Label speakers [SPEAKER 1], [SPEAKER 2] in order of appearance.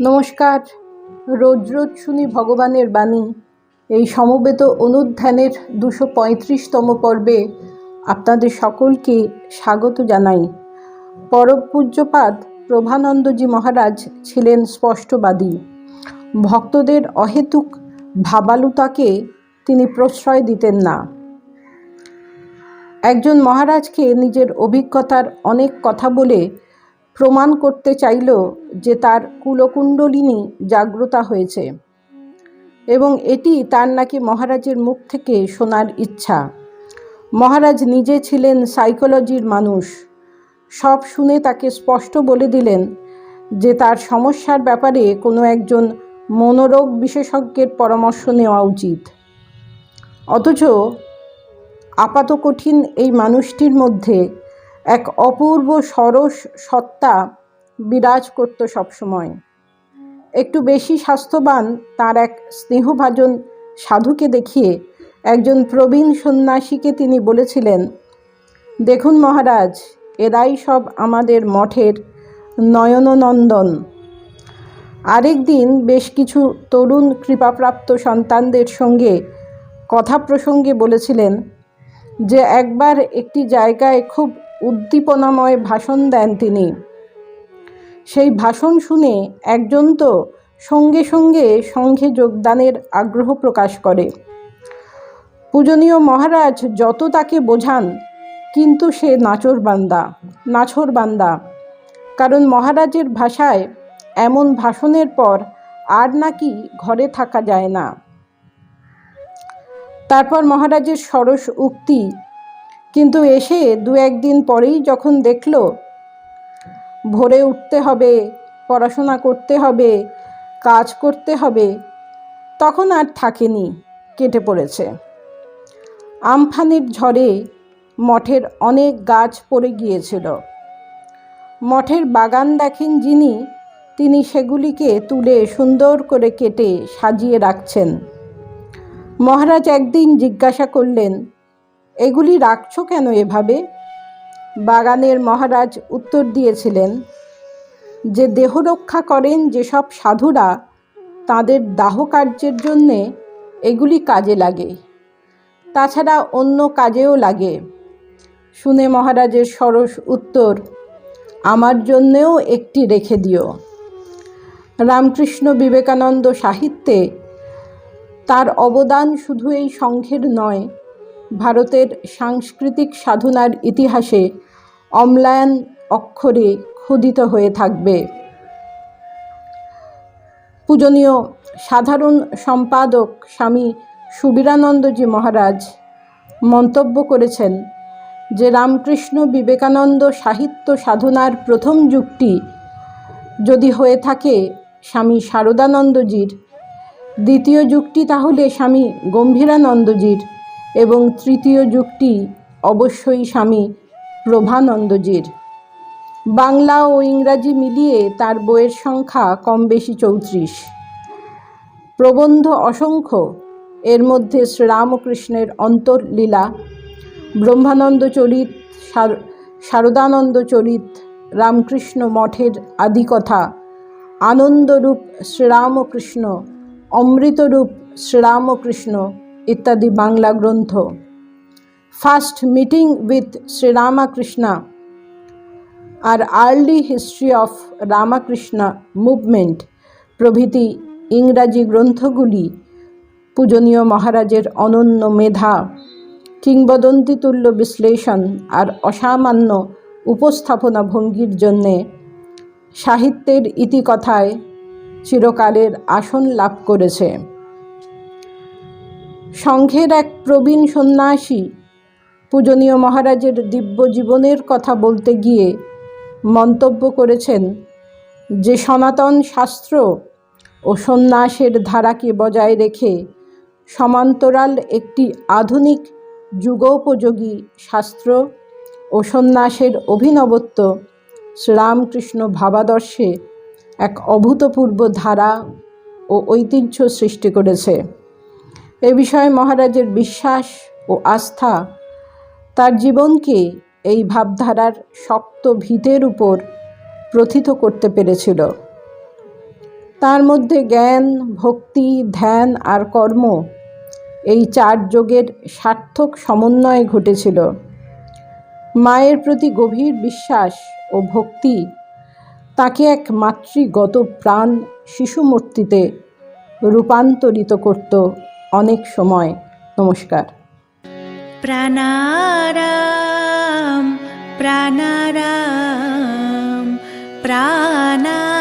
[SPEAKER 1] নমস্কার। রোজ রোজ শুনি ভগবানের বাণী। এই সমবেত অনুধ্যানের দুশো পঁয়ত্রিশতম পর্বে আপনাদের সকলকে স্বাগত জানাই। পরব পূজ্যপাদ প্রভানন্দজি মহারাজ ছিলেন স্পষ্টবাদী। ভক্তদের অহেতুক ভাবালুতাকে তিনি প্রশ্রয় দিতেন না। একজন মহারাজকে নিজের অভিজ্ঞতার অনেক কথা বলে প্রমাণ করতে চাইল যে তার কুলকুণ্ডলিনী জাগ্রতা হয়েছে এবং এটি তার নাকি মহারাজের মুখ থেকে শোনার ইচ্ছা। মহারাজ নিজে ছিলেন সাইকোলজির মানুষ। সব শুনে তাকে স্পষ্ট বলে দিলেন যে তার সমস্যার ব্যাপারে কোনো একজন মনোরোগ বিশেষজ্ঞের পরামর্শ নেওয়া উচিত। অথচ আপাত কঠিন এই মানুষটির মধ্যে এক অপূর্ব সরস সত্তা বিরাজ করত সবসময়। একটু বেশি স্বাস্থ্যবান তার এক স্নেহভাজন সাধুকে দেখিয়ে একজন প্রবীণ সন্ন্যাসীকে তিনি বলেছিলেন, দেখুন মহারাজ, এরাই সব আমাদের মঠের নয়ননন্দন। আরেক দিন বেশ কিছু তরুণ কৃপাপ্রাপ্ত সন্তানদের সঙ্গে কথা প্রসঙ্গে বলেছিলেন যে, একবার একটি জায়গায় খুব উদ্দীপনাময় ভাষণ দেন তিনি। সেই ভাষণ শুনে একজন তো সঙ্গে সঙ্গে সংঘে যোগদানের আগ্রহ প্রকাশ করে। পূজনীয় মহারাজ যত তাকে বোঝান, কিন্তু সে নাচর বান্দা, নাছর বান্দা। কারণ মহারাজের ভাষায় এমন ভাষণের পর আর নাকি ঘরে থাকা যায় না। তারপর মহারাজের সরস উক্তি কিন্তু এসে দু একদিন পরেই যখন দেখল, ভোরে উঠতে হবে, পড়াশোনা করতে হবে, কাজ করতে হবে, তখন আর থাকেনি, কেটে পড়েছে। আমফানের ঝড়ে মঠের অনেক গাছ পড়ে গিয়েছিল। মঠের বাগান দেখেন যিনি, তিনি সেগুলিকে তুলে সুন্দর করে কেটে সাজিয়ে রাখছেন। মহারাজ একদিন জিজ্ঞাসা করলেন এগুলি রাখছ কেন এভাবে? বাগানের মহারাজ উত্তর দিয়েছিলেন, যে দেহ রক্ষা করেন যেসব সাধুরা, তাদের দাহ কার্যের জন্যে এগুলি কাজে লাগে। তাছাড়া অন্য কাজেও লাগে। শুনে মহারাজের সরস উত্তর, আমার জন্যেও একটি রেখে দিও। রামকৃষ্ণ বিবেকানন্দ সাহিত্যে তার অবদান শুধু এই সংঘের নয় ভারতের সাংস্কৃতিক সাধনার ইতিহাসে অম্লায়ন অক্ষরে ক্ষুদিত হয়ে থাকবে। পূজনীয় সাধারণ সম্পাদক স্বামী সুবীরানন্দজি মহারাজ মন্তব্য করেছেন যে রামকৃষ্ণ বিবেকানন্দ সাহিত্য সাধনার প্রথম যুগটি যদি হয়ে থাকে স্বামী শারদানন্দজির, দ্বিতীয় যুগটি তাহলে স্বামী গম্ভীরানন্দজির। এবং তৃতীয় যুগটি অবশ্যই স্বামী প্রভানন্দজির। বাংলা ও ইংরাজি মিলিয়ে তার বইয়ের সংখ্যা কম বেশি চৌত্রিশ। প্রবন্ধ অসংখ্য, এর মধ্যে শ্রীরামকৃষ্ণের অন্তর্লীলা, ব্রহ্মানন্দ চরিত শারদানন্দ চরিত, রামকৃষ্ণ মঠের আদিকথা, আনন্দরূপ শ্রীরামকৃষ্ণ, অমৃতরূপ শ্রীরামকৃষ্ণ ইত্যাদি বাংলা গ্রন্থ। First meeting with Sri Ramakrishna R early history of Ramakrishna movement প্রভৃতি ইংরাজি গ্রন্থগুলি পূজনীয় মহারাজের অনন্য মেধা, কিংবদন্তিতুল্য বিশ্লেষণ আর অসামান্য উপস্থাপনা ভঙ্গির জন্যে সাহিত্যের ইতিকথায় চিরকালের আসন লাভ করেছে। সংঘের এক প্রবীণ সন্ন্যাসী পূজনীয় মহারাজের দিব্য জীবনের কথা বলতে গিয়ে মন্তব্য করেছেন যে সনাতন শাস্ত্র ও সন্ন্যাসের ধারাকে বজায় রেখে সমান্তরাল একটি আধুনিক যুগোপযোগী শাস্ত্র ও সন্ন্যাসের অভিনবত্ব শ্রীরামকৃষ্ণ ভাবাদর্শে এক অভূতপূর্ব ধারা ও ঐতিহ্য সৃষ্টি করেছে। এ বিষয়ে মহারাজের বিশ্বাস ও আস্থা তার জীবনকে এই ভাবধারার শক্ত ভিতের উপর প্রথিত করতে পেরেছিল। তার মধ্যে জ্ঞান, ভক্তি, ধ্যান আর কর্ম এই চার যোগের সার্থক সমন্বয় ঘটেছিল। মায়ের প্রতি গভীর বিশ্বাস ও ভক্তি তাকে এক মাতৃগত প্রাণ শিশুমূর্তিতে রূপান্তরিত করত। অনেক সময়। নমস্কার।
[SPEAKER 2] প্রাণারাম প্রাণারাম প্রাণা